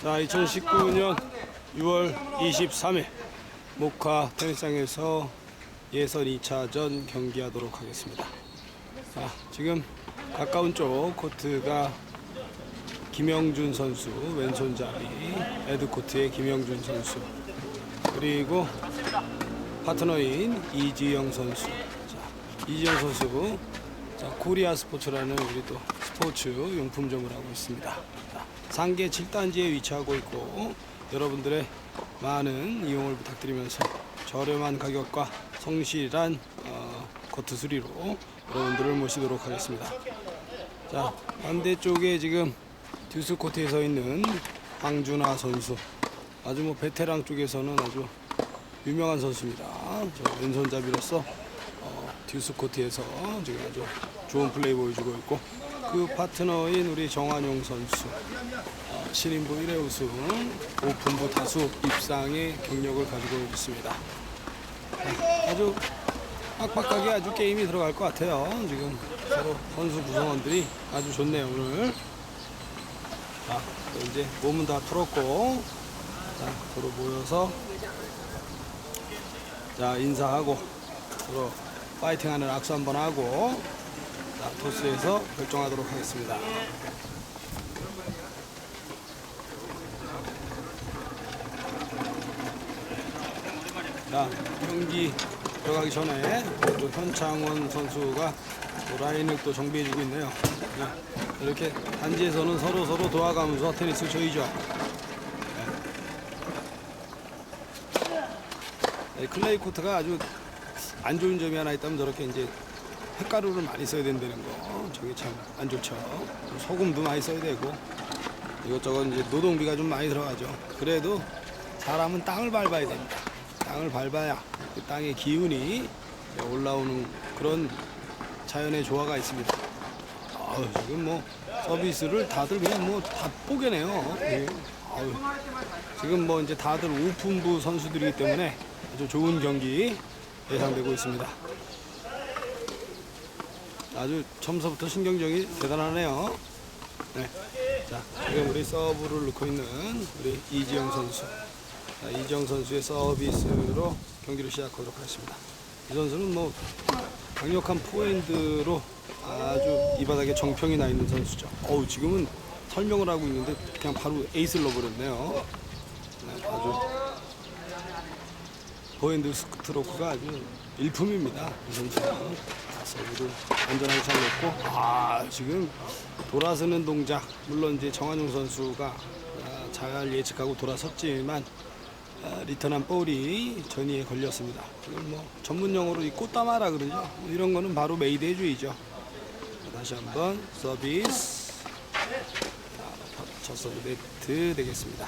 자, 2019년 6월 23일 모카 테니스장에서 예선 2차전 경기하도록 하겠습니다. 자, 지금 가까운 쪽 코트가 김영준 선수 왼손잡이 에드코트의 김영준 선수 그리고 파트너인 이지영 선수 자, 이지영 선수 자, 코리아 스포츠라는 우리 또 스포츠 용품점을 하고 있습니다. 자, 상계 7단지에 위치하고 있고 여러분들의 많은 이용을 부탁드리면서 저렴한 가격과 성실한 어, 코트 수리로 여러분들을 모시도록 하겠습니다. 자 반대쪽에 지금 듀스 코트에 서 있는 황준하 선수 아주 뭐 베테랑 쪽에서는 아주 유명한 선수입니다. 저 왼손잡이로서 어, 듀스 코트에서 지금 아주 좋은 플레이 보여주고 있고 그 파트너인 우리 정한용 선수 어, 신인부 1회 우승 오픈부 다수 입상의 경력을 가지고 있습니다. 아, 아주 빡빡하게 아주 게임이 들어갈 것 같아요. 지금 서로 선수 구성원들이 아주 좋네요 오늘. 자또 이제 몸은 다 풀었고 자 서로 모여서 자 인사하고 서로 파이팅하는 악수 한번 하고 자 토스에서 결정하도록 하겠습니다. 자 경기 들어가기 전에 또 현창원 선수가 또 라인을 또 정비해주고 있네요. 네, 이렇게 단지에서는 서로 서로 도와가면서 테니스 쳐이죠. 네, 클레이 코트가 아주 안 좋은 점이 하나 있다면 저렇게 이제 햇가루를 많이 써야 된다는 거 저게 참 안 좋죠. 소금도 많이 써야 되고 이것저것 이제 노동비가 좀 많이 들어가죠. 그래도 사람은 땅을 밟아야 됩니다. 땅을 밟아야 그 땅의 기운이 올라오는 그런 자연의 조화가 있습니다. 아유, 지금 뭐 서비스를 다들 그냥 뭐 다 뽀개네요. 예. 아유, 지금 뭐 이제 다들 오픈부 선수들이기 때문에 아주 좋은 경기 예상되고 있습니다. 아주 처음서부터 신경전이 대단하네요. 네. 자, 지금 우리 서브를 넣고 있는 우리 이지영 선수. 자, 이지영 선수의 서비스로 경기를 시작하도록 하겠습니다. 이 선수는 뭐 강력한 포핸드로 아주 이 바닥에 정평이 나 있는 선수죠. 어우, 지금은 설명을 하고 있는데 그냥 바로 에이스를 넣어버렸네요. 네, 아주 포핸드 스트로크가 아주 일품입니다. 이 선수는. 서브를 안전하게 잘 넣고 아 지금 돌아서는 동작 물론 이제 정한용 선수가 아, 잘 예측하고 돌아섰지만 아, 리턴한 볼이 전이에 걸렸습니다. 뭐 전문 용어로 이 꽃다마라 그러죠. 뭐 이런 거는 바로 메이드 해주이죠. 자, 다시 한번 서비스 자, 첫 서브 네트 되겠습니다.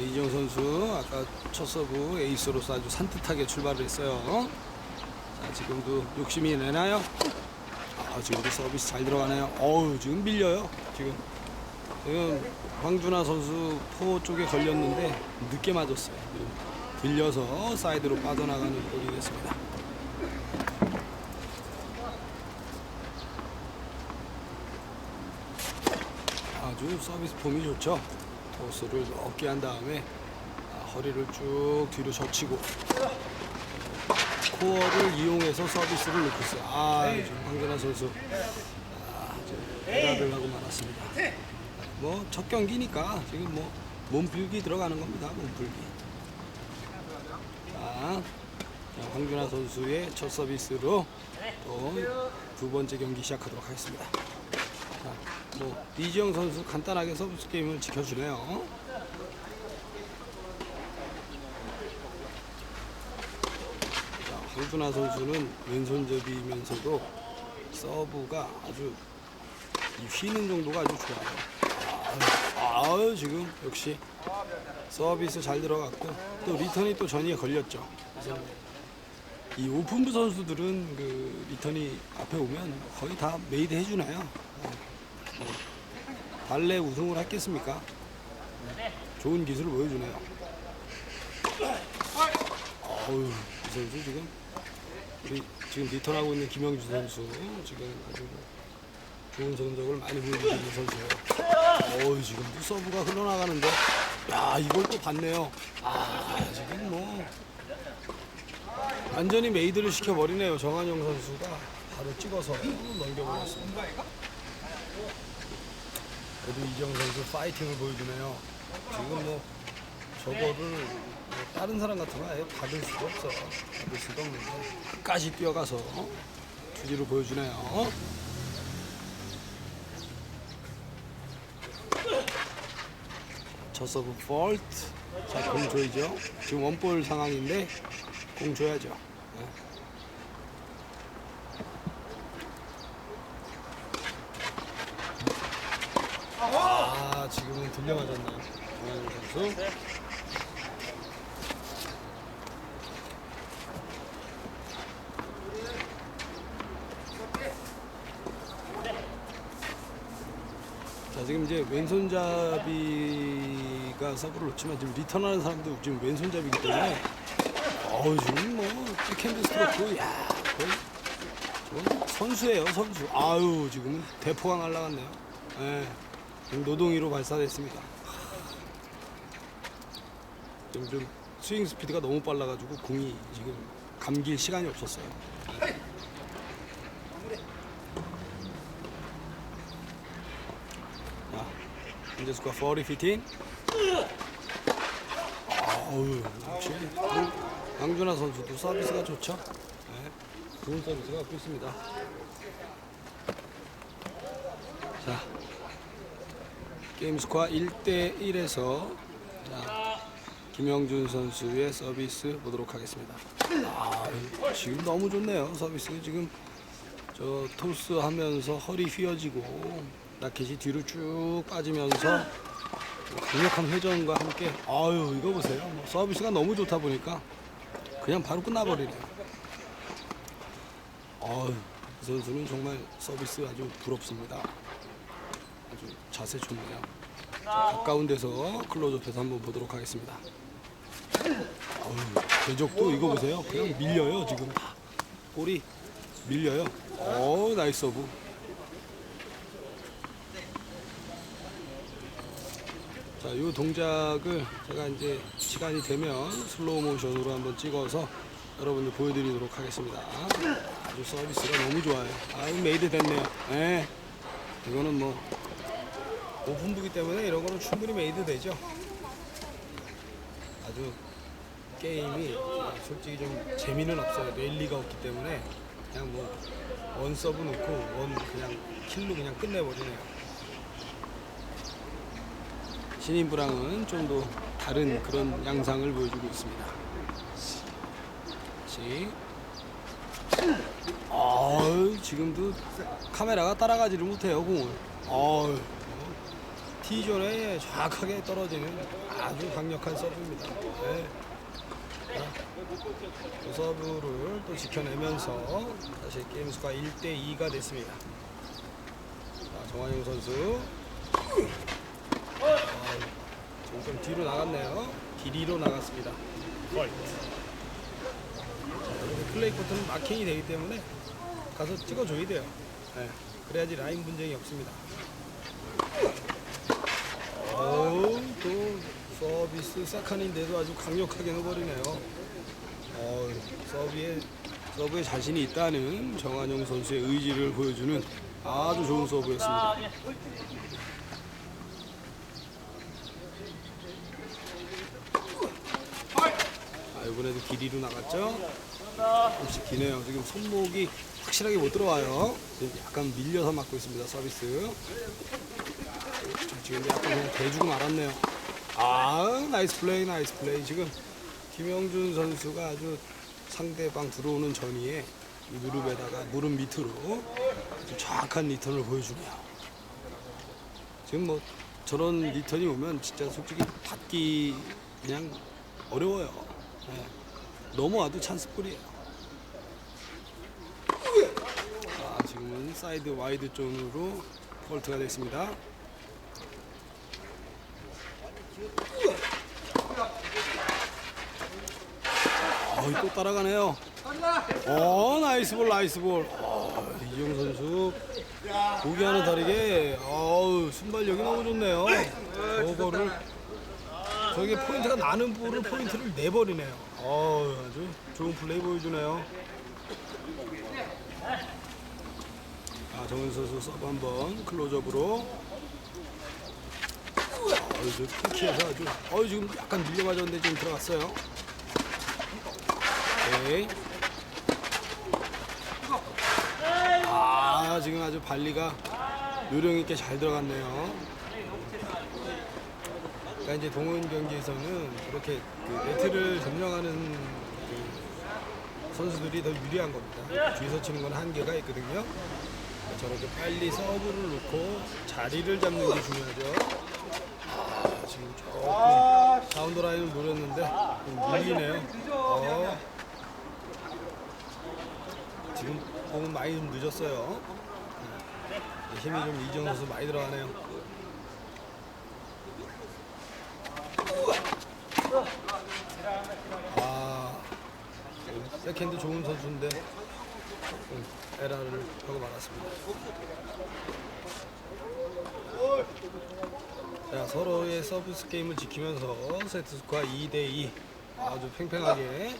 이지영 선수 아까 첫 서브 에이스로서 아주 산뜻하게 출발을 했어요. 자, 지금도 욕심이 내나요? 아, 지금도 서비스 잘 들어가네요. 어우, 지금 밀려요. 지금. 지금 황준하 선수 포 쪽에 걸렸는데 늦게 맞았어요. 들려서 사이드로 빠져나가는 볼이 됐습니다. 아주 서비스 폼이 좋죠. 토스를 높게 한 다음에 아, 허리를 쭉 뒤로 젖히고 코어를 이용해서 서비스를 있어요. 아, 지금 황준하 선수 아, 좀 대답을 하고 말았습니다. 뭐 첫 경기니까 지금 뭐 몸풀기 들어가는 겁니다. 몸풀기. 자, 자, 황준하 선수의 첫 서비스로 또 두 번째 경기 시작하도록 하겠습니다. 자, 뭐 이지영 선수 간단하게 서비스 게임을 지켜주네요. 자, 황준하 선수는 왼손잡이면서도 서브가 아주 이 휘는 정도가 아주 좋아요. 아유, 아유, 지금 역시 서비스 잘 들어갔고 또 리턴이 또 전이에 걸렸죠. 그래서 이 오픈부 선수들은 그 리턴이 앞에 오면 거의 다 메이드 해주나요? 발레 우승을 했겠습니까? 좋은 기술을 보여주네요. 어우, 이 선수 지금 우리 지금 리턴하고 있는 김영주 선수 지금 아주 좋은 성적을 많이 보여주고 있는 선수예요. 어우 지금도 서브가 흘러나가는데 야 이걸 또 봤네요. 아 지금 뭐 완전히 메이드를 시켜버리네요. 정한영 선수가 바로 찍어서 넘겨버렸습니다. 그래도 이정 선수 파이팅을 보여주네요. 지금 뭐 저거를 뭐 다른 사람 같으면 아예 받을 수가 없어. 받을 수가 없는데 끝까지 뛰어가서 투지를 보여주네요. 첫 서브 폴트. 자, 공 줘야죠. 지금 원볼 상황인데 공 줘야죠. 네. 아, 지금은 들려 맞았네요. 정한영 선수. 자 지금 이제 왼손잡이가 서브를 놓지만 지금 리턴하는 사람도 지금 왼손잡이기 때문에 어우 지금 뭐 백핸드 스트로크 야 선수예요 선수 아유 지금은 대포가 날라갔네요 예 지금 노동이로 발사됐습니다 좀 스윙 스피드가 너무 빨라가지고 공이 지금 감길 시간이 없었어요 자, 현재 스코어 40, 15. 아우, 역시 그 양준하 선수도 서비스가 좋죠. 네, 좋은 서비스가 갖고 있습니다. 자, 게임 스코어 1대 1에서 자, 김영준 선수의 서비스 보도록 하겠습니다. 아, 지금 너무 좋네요. 서비스 지금 저 토스 하면서 허리 휘어지고 라켓이 뒤로 쭉 빠지면서 강력한 회전과 함께 아유 이거 보세요 뭐 서비스가 너무 좋다 보니까 그냥 바로 끝나버리네요 아유 이 선수는 정말 서비스 아주 부럽습니다 아주 자세 좋네요 자, 가까운 데서 클로즈업해서 한번 보도록 하겠습니다 궤적도 이거 보세요 그냥 밀려요 지금 볼이 밀려요 오 나이스 서브 자, 이 동작을 제가 이제 시간이 되면 슬로우 모션으로 한번 찍어서 여러분들 보여드리도록 하겠습니다. 아주 서비스가 너무 좋아요. 아유, 메이드 됐네요. 예. 이거는 뭐, 오픈부기 때문에 이런 거는 충분히 메이드 되죠. 아주 게임이 솔직히 좀 재미는 없어요. 랠리가 없기 때문에 그냥 뭐, 원 서브 넣고 원 그냥 킬로 그냥 끝내버리네요. 신인부랑은 좀 더 다른 그런 양상을 보여주고 있습니다. 다시. 아 지금도 카메라가 따라가지를 못해요, 공을. 어 T존에 정확하게 떨어지는 아주 강력한 서브입니다. 네. 자, 그 서브를 또 지켜내면서 다시 게임 수가 1대2가 됐습니다. 자, 정환용 선수. 지금 좀 뒤로 나갔네요. 길이로 나갔습니다. 자, 플레이 코트는 마킹이 되기 때문에 가서 찍어줘야 돼요. 네, 그래야지 라인 분쟁이 없습니다. 어우, 또 서비스 사칸인데도 아주 강력하게 넣어버리네요. 어우, 서브에, 서브에 자신이 있다는 정한영 선수의 의지를 보여주는 아주 좋은 서브였습니다. 아, 이번에도 길이로 나갔죠? 조금씩 기네요. 지금 손목이 확실하게 못 들어와요. 지금 약간 밀려서 맞고 있습니다. 서비스. 자, 지금 약간 그냥 대주고 말았네요. 아, 나이스 플레이, 나이스 플레이. 지금 김영준 선수가 아주 상대방 들어오는 전위에 이 무릎에다가 무릎 밑으로 아주 정확한 리턴을 보여주네요. 지금 뭐 저런 리턴이 오면 진짜 솔직히 받기 그냥 어려워요. 네. 넘어와도 찬스볼이에요. 아, 지금은 사이드 와이드 존으로 폴트가 됐습니다. 어, 또 따라가네요. 어 나이스 볼 나이스 볼. 어, 이정 선수 보기와는 다르게 어우 순발력이 너무 좋네요. 저거를 저게 포인트가 나는 볼을 포인트를 내버리네요. 어 아주 좋은 플레이 보여주네요. 아 정은 선수 서브 한번 클로즈업으로 저 키에서 아주 어우 지금 약간 밀려 맞았는데 지금 들어갔어요 아 지금 아주 발리가 요령 있게 잘 들어갔네요. 그러니까 이제 동호인 경기에서는 그렇게 그 네트를 점령하는 그 선수들이 더 유리한 겁니다. 뒤에서 치는 건 한계가 있거든요. 저렇게 빨리 서브를 놓고 자리를 잡는 게 중요하죠. 아, 지금 조금 사운드 라인을 노렸는데 좀 밀리네요. 어. 지금 공은 많이 좀 늦었어요. 네, 힘이 좀 이정 선수 많이 들어가네요. 아, 세컨드 좋은 선수인데 음, 에라를 하고 말았습니다. 자, 서로의 서비스 게임을 지키면서 세트 스코어 2대2 아주 팽팽하게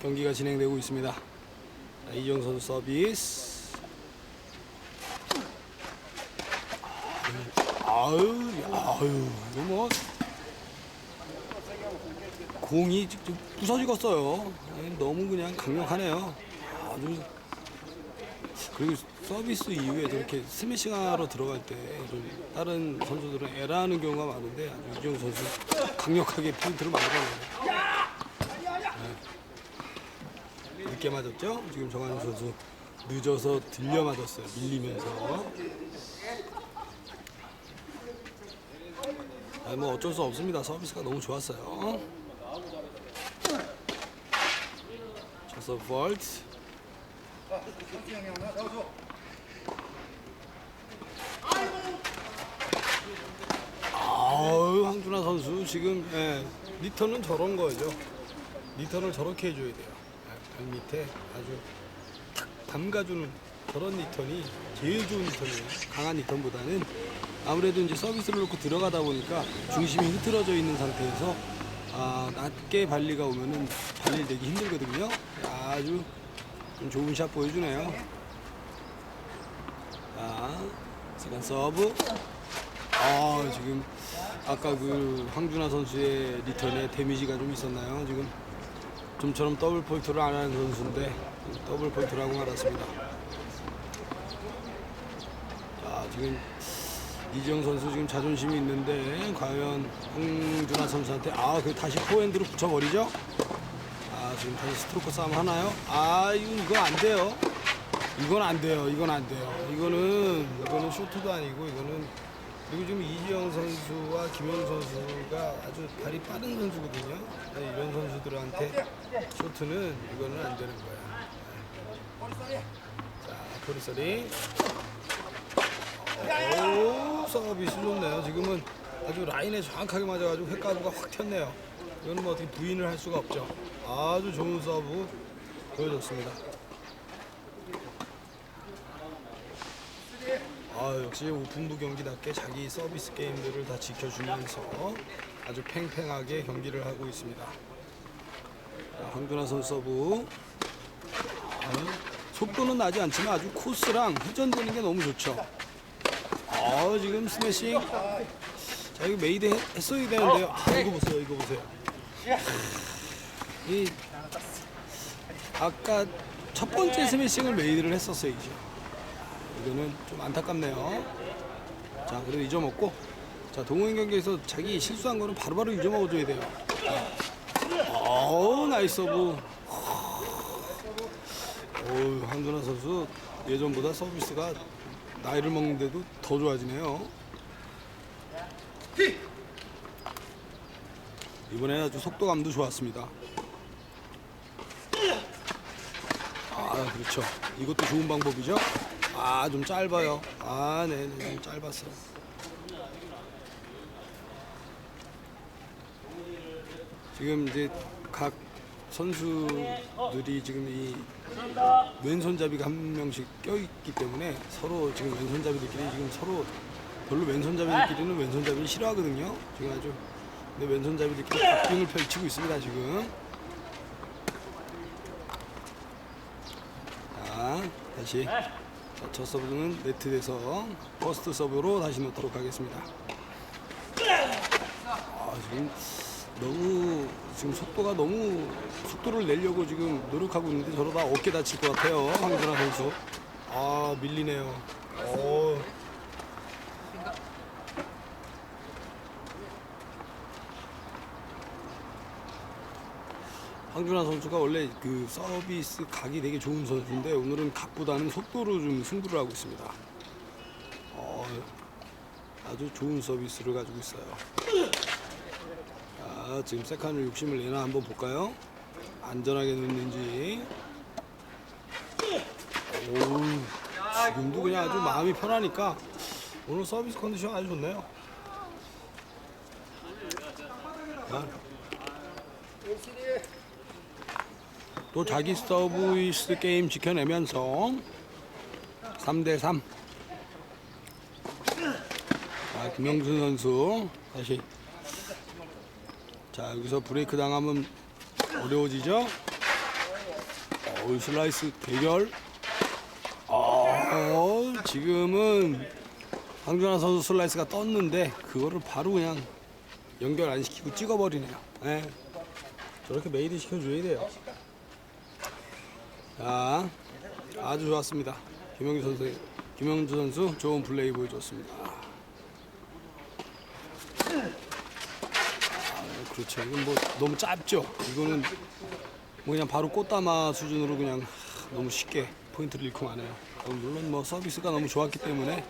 경기가 진행되고 있습니다. 자, 이정 선수 서비스. 아유, 아유, 이거 뭐 공이 직접 부서지겠어요. 아니, 너무 그냥 강력하네요. 아주 그리고 서비스 이후에 저렇게 스매싱하러 들어갈 때 좀 다른 선수들은 에라하는 경우가 많은데 이정 선수 강력하게 포인트를 만들어내요. 늦게 맞았죠? 지금 정한우 선수 늦어서 들려 맞았어요. 밀리면서. 아, 뭐 어쩔 수 없습니다. 서비스가 너무 좋았어요. 저서 볼트. 아우 황준하 선수 지금 예, 리턴은 저런 거죠. 리턴을 저렇게 해줘야 돼요. 예, 발 밑에 아주 탁 담가주는 저런 리턴이 제일 좋은 리턴이에요. 강한 리턴보다는 아무래도 이제 서비스를 놓고 들어가다 보니까 중심이 흐트러져 있는 상태에서 아, 낮게 발리가 오면은 발리 되기 힘들거든요. 아주 좀 좋은 샷 보여주네요. 자, 세컨 서브. 아, 지금 아까 그 황준하 선수의 리턴에 데미지가 좀 있었나요? 지금 좀처럼 더블 폴트를 안 하는 선수인데 더블 폴트를 하고 말았습니다. 자, 지금 이지영 선수 지금 자존심이 있는데 과연 황준하 선수한테 아, 그 다시 포핸드로 붙여버리죠? 아, 지금 다시 스트로크 싸움 하나요? 아, 이건 이거 안 돼요. 이건 안 돼요. 이건 안 돼요. 이거는 이거는 쇼트도 아니고 이거는 그리고 지금 이지영 선수와 김현 선수가 아주 발이 빠른 선수거든요. 네, 이런 선수들한테 쇼트는 이거는 안 되는 거야. 자, 포리서리. 오, 서비스 좋네요. 지금은 아주 라인에 정확하게 맞아가지고 횟가부가 확 튀었네요. 이거는 뭐 어떻게 부인을 할 수가 없죠. 아주 좋은 서브 보여줬습니다. 아 역시 오픈부 경기답게 자기 서비스 게임들을 다 지켜주면서 아주 팽팽하게 경기를 하고 있습니다. 자, 황준하 선수 서브. 아, 속도는 나지 않지만 아주 코스랑 회전되는 게 너무 좋죠. 아 지금 스매싱. 자 이거 메이드 했- 했어야 되는데요. 아 이거 보세요, 이거 보세요. 이 아까 첫 번째 스매싱을 메이드를 했었어야죠. 이거는 좀 안타깝네요. 자, 그래도 잊어먹고. 자, 동호인 경기에서 자기 실수한 거는 바로바로 잊어먹어줘야 돼요. 어우, 나이스 서브. 어우, 한준하 선수 예전보다 서비스가 나이를 먹는데도 더 좋아지네요. 이번에 아주 속도감도 좋았습니다. 아, 그렇죠. 이것도 좋은 방법이죠. 아, 좀 짧아요. 아, 네, 네, 좀 짧았어요. 지금 이제 각 선수들이 지금 이 왼손잡이가 한 명씩 껴있기 때문에 서로 지금 왼손잡이들끼리 지금 서로 별로 왼손잡이들끼리는 왼손잡이를 싫어하거든요. 지금 아주 근데 왼손잡이들끼리 박빙을 펼치고 있습니다 지금. 자 다시 자, 첫 서브는 네트에서 퍼스트 서브로 다시 놓도록 하겠습니다. 아 지금 너무 지금 속도가 너무 속도를 내려고 지금 노력하고 있는데 저러다 어깨 다칠 것 같아요 황준하 선수. 아 밀리네요. 어. 황준하 선수가 원래 그 서비스 각이 되게 좋은 선수인데 오늘은 각보다는 속도로 좀 승부를 하고 있습니다. 어, 아주 좋은 서비스를 가지고 있어요. 자, 지금 세칸을 욕심을 내나 한번 볼까요? 안전하게 넣는지. 오, 지금도 그냥 아주 마음이 편하니까 오늘 서비스 컨디션 아주 좋네요. 자, 또 자기 서비스 게임 지켜내면서 3대 3. 자, 김영준 선수 다시 자 여기서 브레이크 당하면 어려워지죠. 어, 슬라이스 대결. 어, 지금은 황준하 선수 슬라이스가 떴는데 그거를 바로 그냥 연결 안 시키고 찍어버리네요. 예. 저렇게 메이드 시켜줘야 돼요. 자, 아주 좋았습니다. 김영주 선수, 김영주 선수 좋은 플레이 보여줬습니다. 아, 그렇죠. 이건 뭐 너무 짧죠. 이거는 뭐 그냥 바로 꽃다마 수준으로 그냥 하, 너무 쉽게 포인트를 잃고 마네요. 어, 물론 뭐 서비스가 너무 좋았기 때문에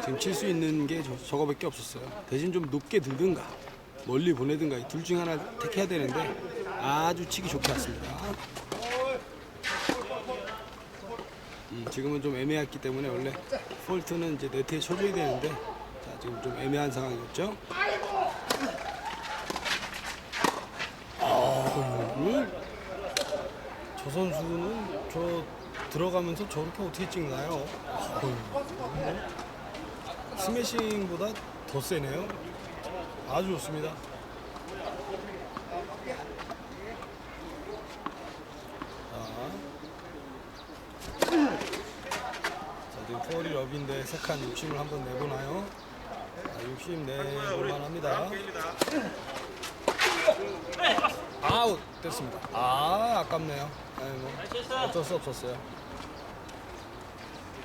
지금 칠 수 있는 게 저, 저거밖에 없었어요. 대신 좀 높게 들든가 멀리 보내든가 이 둘 중 하나 택해야 되는데 아주 치기 좋게 왔습니다. 음, 지금은 좀 애매했기 때문에 원래 폴트는 이제 네트에 쳐줘야 되는데 자 지금 좀 애매한 상황이었죠. 아, 오늘 저 선수는 저 들어가면서 저렇게 어떻게 찍나요? 스매싱보다 더 세네요. 아주 좋습니다. 포리 러비인데 세칸 60을 한번 내보나요? 자, 60 내볼만 합니다. 아웃 됐습니다. 아, 아깝네요. 네, 뭐 어쩔 수 없었어요.